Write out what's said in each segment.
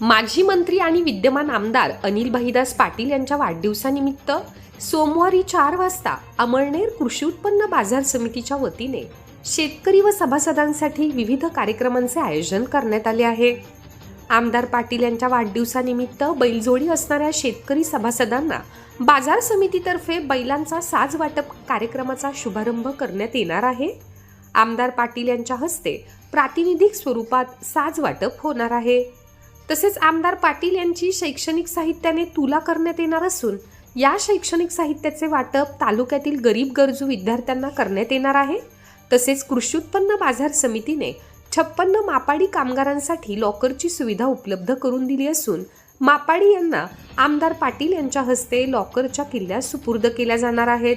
माजी मंत्री आणि विद्यमान आमदार अनिल भाईदास पाटील यांच्या वाढदिवसानिमित्त सोमवारी चार वाजता अमळनेर कृषी उत्पन्न बाजार समितीच्या वतीने शेतकरी व सभासदांसाठी विविध कार्यक्रमांचे आयोजन करण्यात आले आहे. आमदार पाटील यांच्या वाढदिवसानिमित्त बैलजोडी असणाऱ्या शेतकरी सभासदांना बाजार समितीतर्फे बैलांचा साज वाटप कार्यक्रमाचा शुभारंभ करण्यात येणार आहे. आमदार पाटील यांच्या हस्ते प्रातिनिधिक स्वरूपात साज वाटप होणार आहे. तसेच आमदार पाटील यांची शैक्षणिक साहित्याने तुला करण्यात येणार असून या शैक्षणिक साहित्याचे वाटप तालुक्यातील गरीब गरजू विद्यार्थ्यांना करण्यात येणार आहे. तसेच कृषी उत्पन्न बाजार समितीने छप्पन्न मापाडी कामगारांसाठी लॉकरची सुविधा उपलब्ध करून दिली असून मापाडी यांना आमदार पाटील यांच्या हस्ते लॉकरच्या किल्ल्या सुपूर्द केल्या जाणार आहेत.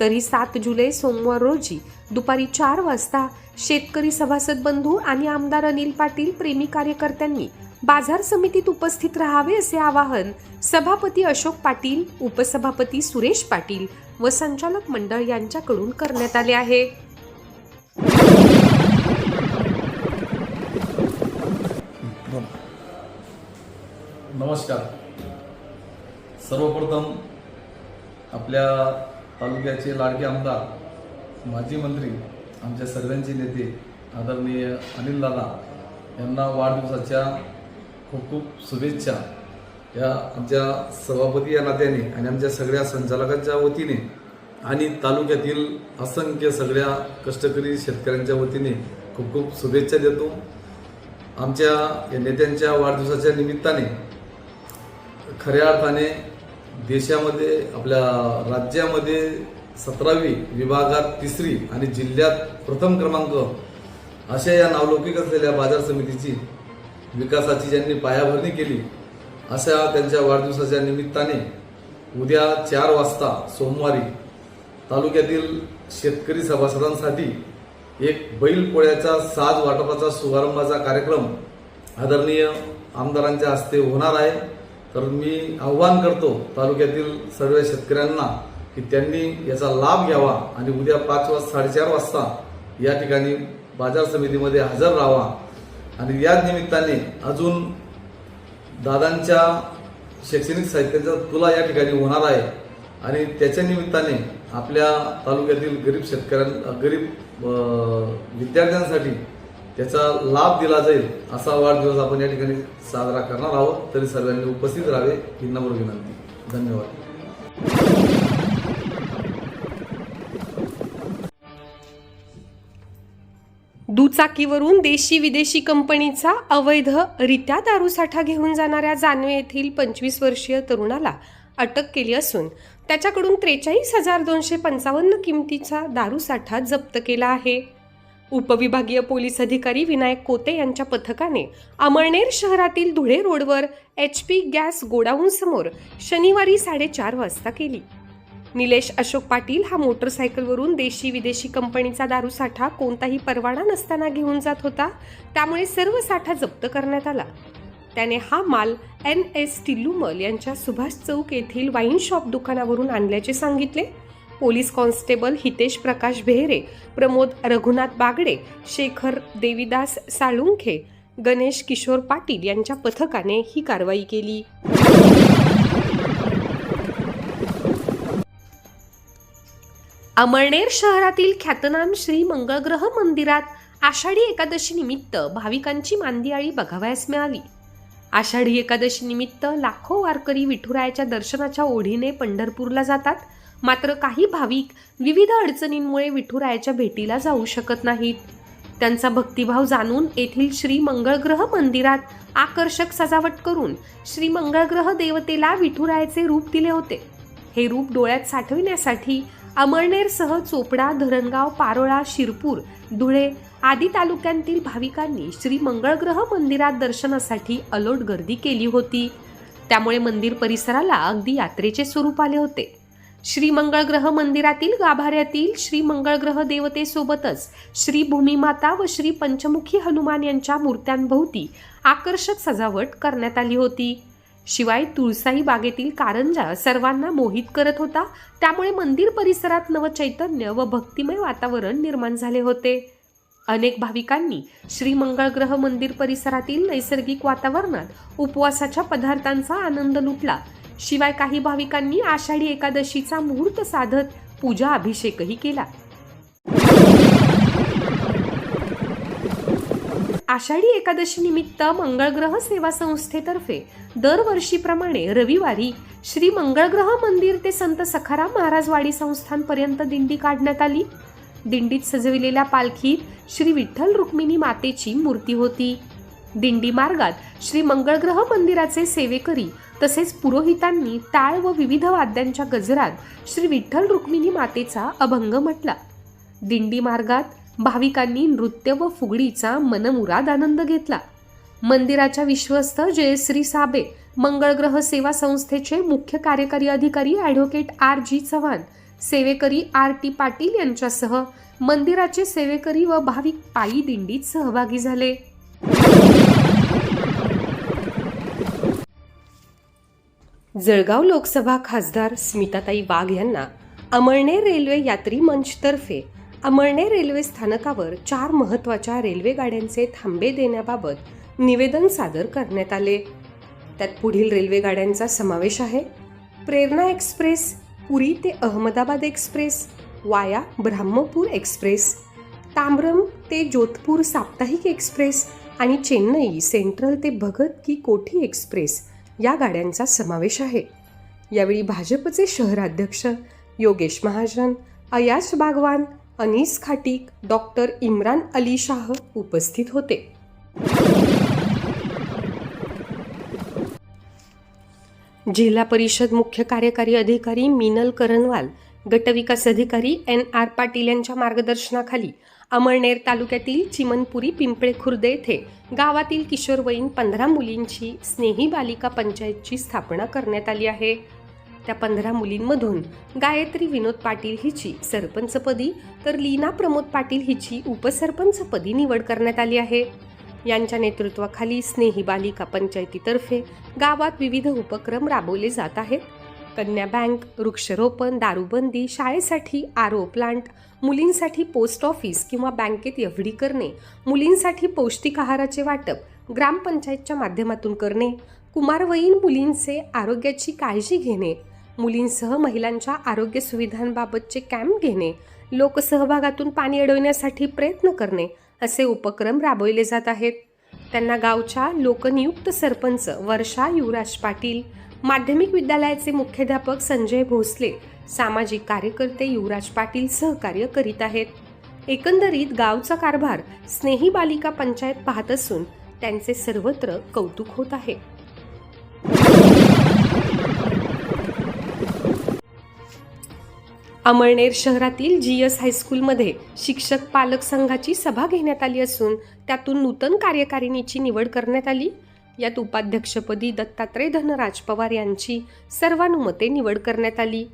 तरी सात जुलै सोमवार रोजी दुपारी चार वाजता शेतकरी सभासद बंधू आणि आमदार अनिल पाटील प्रेमी कार्यकर्त्यांनी बाजार समितीत उपस्थित राहावे असे आवाहन सभापती अशोक पाटील उपसभापती सुरेश पाटील व संचालक मंडळ यांच्याकडून करण्यात आले आहे. नमस्कार. सर्वप्रथम आपल्या तालुक्याचे लाडके आमदार माजी मंत्री आमच्या सर्वांचे नेते आदरणीय अनिल दादा यांना वाढदिवसाच्या खूप खूप शुभेच्छा. या आमच्या सभापती या नात्याने आणि आमच्या सगळ्या संचालकांच्या वतीने आणि तालुक्यातील असंख्य सगळ्या कष्टकरी शेतकऱ्यांच्या वतीने खूप खूप शुभेच्छा देतो. आमच्या या नेत्यांच्या वाढदिवसाच्या निमित्ताने खऱ्या अर्थाने देशामध्ये आपल्या राज्यामध्ये सतरावी विभागात तिसरी आणि जिल्ह्यात प्रथम क्रमांक अशा या नावलौकिक असलेल्या बाजार समितीची विकासाची ज्यांनी पायाभरणी केली अशा त्यांच्या वाढदिवसाच्या निमित्ताने उद्या चार वाजता सोमवारी तालुक्यातील शेतकरी सभासदांसाठी एक बैल पोळ्याचा साज वाटपाचा शुभारंभाचा कार्यक्रम आदरणीय आमदारांच्या हस्ते होणार आहे. तर मी आव्हान करतो तालुक्यातील सर्व शेतकऱ्यांना की त्यांनी याचा लाभ घ्यावा आणि उद्या पाच वाज साडेचार वाजता या ठिकाणी बाजार समितीमध्ये हजर राहावा. आणि या निमित्ताने अजून दादांच्या शैक्षणिक साहित्याचा तुला या ठिकाणी होणार आहे. आणि त्याच्या निमित्ताने आपल्या तालुक्यातील गरीब शेतकऱ्यां गरीब विद्यार्थ्यांसाठी त्याचा लाभ दिला जाईल असा वाढदिवस आपण या ठिकाणी साजरा करणार आहोत. तरी सर्वांनी उपस्थित राहावे ही नम्र विनंती. धन्यवाद. दुचाकीवरून देशी विदेशी कंपनीचा अवैधरित्या दारूसाठा घेऊन जाणाऱ्या जानवे येथील पंचवीस वर्षीय तरुणाला अटक केली असून त्याच्याकडून त्रेचाळीस हजार दोनशे पंचावन्न किमतीचा दारूसाठा जप्त केला आहे. उपविभागीय पोलीस अधिकारी विनायक कोते यांच्या पथकाने अमळनेर शहरातील धुळे रोडवर एच पी गॅस गोडाऊनसमोर शनिवारी साडेचार वाजता केली. निलेश अशोक पाटील हा मोटरसायकलवरून देशी विदेशी कंपनीचा दारूसाठा कोणताही परवाना नसताना घेऊन जात होता. त्यामुळे सर्व साठा जप्त करण्यात आला. त्याने हा माल एन एस टिल्लुमल यांच्या सुभाष चौक येथील वाईन शॉप दुकानावरून आणल्याचे सांगितले. पोलीस कॉन्स्टेबल हितेश प्रकाश बेहरे प्रमोद रघुनाथ बागडे शेखर देवीदास साळुंखे गणेश किशोर पाटील यांच्या पथकाने ही कारवाई केली. अमळनेर शहरातील ख्यातनाम श्री मंगळग्रह मंदिरात आषाढी एकादशी निमित्त भाविकांची मांदियाळी बघावयास मिळाली. आषाढी एकादशी निमित्त लाखो वारकरी विठुरायाच्या दर्शनाच्या ओढीने पंढरपूरला जातात. मात्र काही भाविक विविध अडचणींमुळे विठुरायाच्या भेटीला जाऊ शकत नाहीत. त्यांचा भक्तिभाव जाणून येथील श्री मंगळग्रह मंदिरात आकर्षक सजावट करून श्री मंगळग्रह देवतेला विठुरायाचे रूप दिले होते. हे रूप डोळ्यात साठविण्यासाठी अमळनेरसह चोपडा धरणगाव पारोळा शिरपूर धुळे आदी तालुक्यांतील भाविकांनी श्री मंगळग्रह मंदिरात दर्शनासाठी अलोट गर्दी केली होती. त्यामुळे मंदिर परिसराला अगदी यात्रेचे स्वरूप आले होते. श्री मंगळग्रह मंदिरातील गाभाऱ्यातील श्री मंगळग्रह देवतेसोबतच श्री भूमिमाता व श्री पंचमुखी हनुमान यांच्या मूर्त्यांभोवती आकर्षक सजावट करण्यात आली होती. शिवाय तुळसाई बागेतील कारंजा सर्वांना मोहित करत होता. त्यामुळे मंदिर परिसरात नवचैतन्य व भक्तिमय वातावरण निर्माण झाले होते. अनेक भाविकांनी श्री मंगळग्रह मंदिर परिसरातील नैसर्गिक वातावरणात उपवासाच्या पदार्थांचा आनंद लुटला. शिवाय काही भाविकांनी आषाढी एकादशीचा मुहूर्त साधत पूजा अभिषेकही केला. आषाढी एकादशी निमित्त मंगळग्रह सेवा संस्थेतर्फे दरवर्षीप्रमाणे रविवारी श्री मंगळग्रह मंदिर ते संत सखाराम महाराजवाडी संस्थानपर्यंत संस्थांपर्यंत दिंडी काढण्यात आली. दिंडीत सजविलेल्या पालखीत श्री विठ्ठल रुक्मिणी मातेची मूर्ती होती. दिंडी मार्गात श्री मंगळग्रह मंदिराचे सेवेकरी तसेच पुरोहितांनी टाळ व विविध वाद्यांच्या गजरात श्री विठ्ठल रुक्मिणी मातेचा अभंग म्हटला. दिंडी मार्गात भाविकांनी नृत्य व फुगडीचा मनमुराद आनंद घेतला. मंदिराच्या विश्वस्त जयश्री साबे मंगळग्रह सेवा संस्थेचे मुख्य कार्यकारी अधिकारी ॲडव्होकेट आर जी चव्हाण सेवेकरी आर टी पाटील यांच्यासह मंदिराचे सेवेकरी व भाविक पायी दिंडीत सहभागी झाले. जळगाव लोकसभा खासदार स्मिताताई वाघ यांना अमळनेर रेल्वे यात्री मंचतर्फे अमळनेर रेल्वे स्थानकावर चार महत्त्वाच्या रेल्वे गाड्यांचे थांबे देण्याबाबत निवेदन सादर करण्यात आले. त्यात पुढील रेल्वे गाड्यांचा समावेश आहे. प्रेरणा एक्सप्रेस पुरी ते अहमदाबाद एक्सप्रेस वाया ब्रह्मपूर एक्सप्रेस ताम्रम ते जोधपूर साप्ताहिक एक्सप्रेस आणि चेन्नई सेंट्रल ते भगत की कोठी एक्सप्रेस या गाड्यांचा समावेश आहे. यावेळी भाजपचे शहराध्यक्ष योगेश महाजन अयाश बागवान अनीस खाटीक डॉक्टर इम्रान अली शाह उपस्थित होते. जिल्हा परिषद मुख्य कार्यकारी अधिकारी मिनल करणवाल गटविकास अधिकारी एन आर पाटील यांच्या मार्गदर्शनाखाली अमळनेर तालुक्यातील चिमनपुरी पिंपळे खुर्द येथे गावातील किशोरवयीन पंधरा मुलींची स्नेही बालिका पंचायतची स्थापना करण्यात आली आहे. त्या पंधरा मुलींमधून गायत्री विनोद पाटील हिची सरपंचपदी तर लीना प्रमोद पाटील हिची उपसरपंचपदी निवड करण्यात आली आहे. यांच्या नेतृत्वाखाली स्नेही बालिका पंचायतीतर्फे गावात विविध उपक्रम राबवले जात आहेत. कन्या बँक वृक्षारोपण दारूबंदी शाळेसाठी आरो प्लांट मुलींसाठी पोस्ट ऑफिस किंवा बँकेत एफ डी करणे मुलींसाठी पौष्टिक आहाराचे वाटप ग्रामपंचायतच्या माध्यमातून करणे कुमारवयीन मुलींचे आरोग्याची काळजी घेणे मुलींसह महिलांच्या आरोग्य सुविधांबाबतचे कॅम्प घेणे लोकसहभागातून पाणी अडवण्यासाठी प्रयत्न करणे असे उपक्रम राबवले जात आहेत. त्यांना गावच्या लोकनियुक्त सरपंच वर्षा युवराज पाटील माध्यमिक विद्यालयाचे मुख्याध्यापक संजय भोसले सामाजिक कार्यकर्ते युवराज पाटील सहकार्य करीत आहेत. एकंदरीत गावचा कारभार स्नेही बालिका पंचायत पाहत असून त्यांचे सर्वत्र कौतुक होत आहे. अमळनेर शहरातील जी एस हायस्कूलमध्ये शिक्षक पालक संघाची सभा घेण्यात आली असून त्यातून नूतन कार्यकारिणीची निवड करण्यात आली. यात उपाध्यक्षपदी दत्तात्रय धनराज पवार यांची सर्वानुमते निवड करण्यात आली.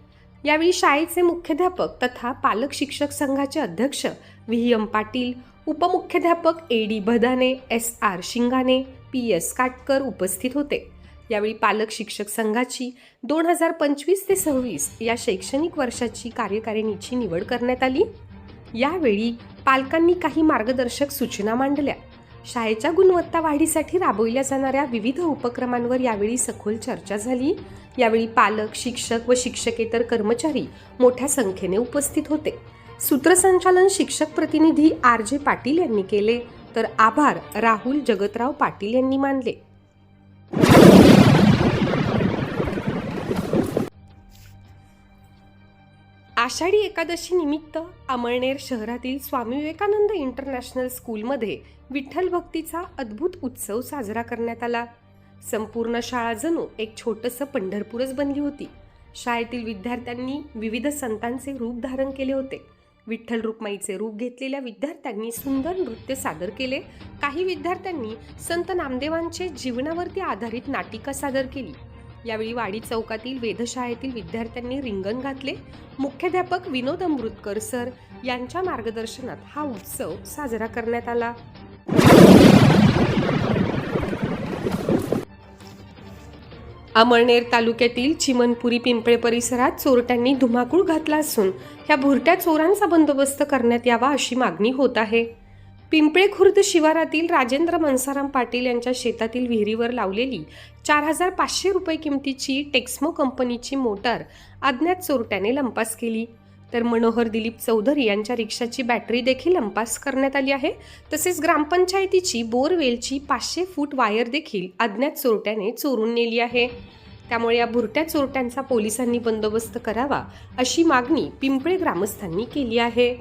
यावेळी शाळेचे मुख्याध्यापक तथा पालक शिक्षक संघाचे अध्यक्ष V. M. Patil उपमुख्याध्यापक A. D. Bhadane S. R. Shingane P. S. Katkar उपस्थित होते. यावेळी पालक शिक्षक संघाची दोन हजार पंचवीस ते सव्वीस या शैक्षणिक वर्षाची कार्यकारिणीची निवड करण्यात आली. यावेळी पालकांनी काही मार्गदर्शक सूचना मांडल्या. शाळेच्या गुणवत्ता वाढीसाठी राबविल्या जाणाऱ्या विविध उपक्रमांवर यावेळी सखोल चर्चा झाली. यावेळी पालक शिक्षक व शिक्षकेतर कर्मचारी मोठ्या संख्येने उपस्थित होते. सूत्रसंचालन शिक्षक प्रतिनिधी आर जे पाटील यांनी केले. तर आभार राहुल जगतराव पाटील यांनी मानले. आषाढी एकादशी निमित्त अमळनेर शहरातील स्वामी विवेकानंद इंटरनॅशनल स्कूलमध्ये विठ्ठल भक्तीचा अद्भुत उत्सव साजरा करण्यात आला. संपूर्ण शाळा जणू एक छोटंसं पंढरपूरच बनली होती. शाळेतील विद्यार्थ्यांनी विविध संतांचे रूप धारण केले होते. विठ्ठल रुक्माईचे रूप घेतलेल्या विद्यार्थ्यांनी सुंदर नृत्य सादर केले. काही विद्यार्थ्यांनी संत नामदेवांचे जीवनावरती आधारित नाटिका सादर केली. यावेळी वाडी चौकातील वेधशाळेतील विद्यार्थ्यांनी रिंगण घातले. मुख्याध्यापक विनोद अमृतकर सर यांच्या मार्गदर्शनात हा उत्सव साजरा करण्यात आला. अमळनेर तालुक्यातील चिमनपुरी पिंपळे परिसरात चोरट्यांनी धुमाकूळ घातला असून ह्या भुरट्या चोरांचा बंदोबस्त करण्यात यावा अशी मागणी होत आहे. पिंपळे खुर्द शिवारातील राजेंद्र मनसाराम पाटील यांच्या शेतातील विहिरीवर लावलेली चार हजार पाचशे रुपये किमतीची टेक्स्मो कंपनीची मोटार अज्ञात चोरट्याने लंपास केली. तर मनोहर दिलीप चौधरी यांच्या रिक्षाची बॅटरी देखील लंपास करण्यात आली आहे. तसेच ग्रामपंचायतीची बोरवेलची पाचशे फूट वायर देखील अज्ञात चोरट्याने चोरून नेली आहे. त्यामुळे या भुरट्या चोरट्यांचा पोलिसांनी बंदोबस्त करावा अशी मागणी पिंपळे ग्रामस्थांनी केली आहे.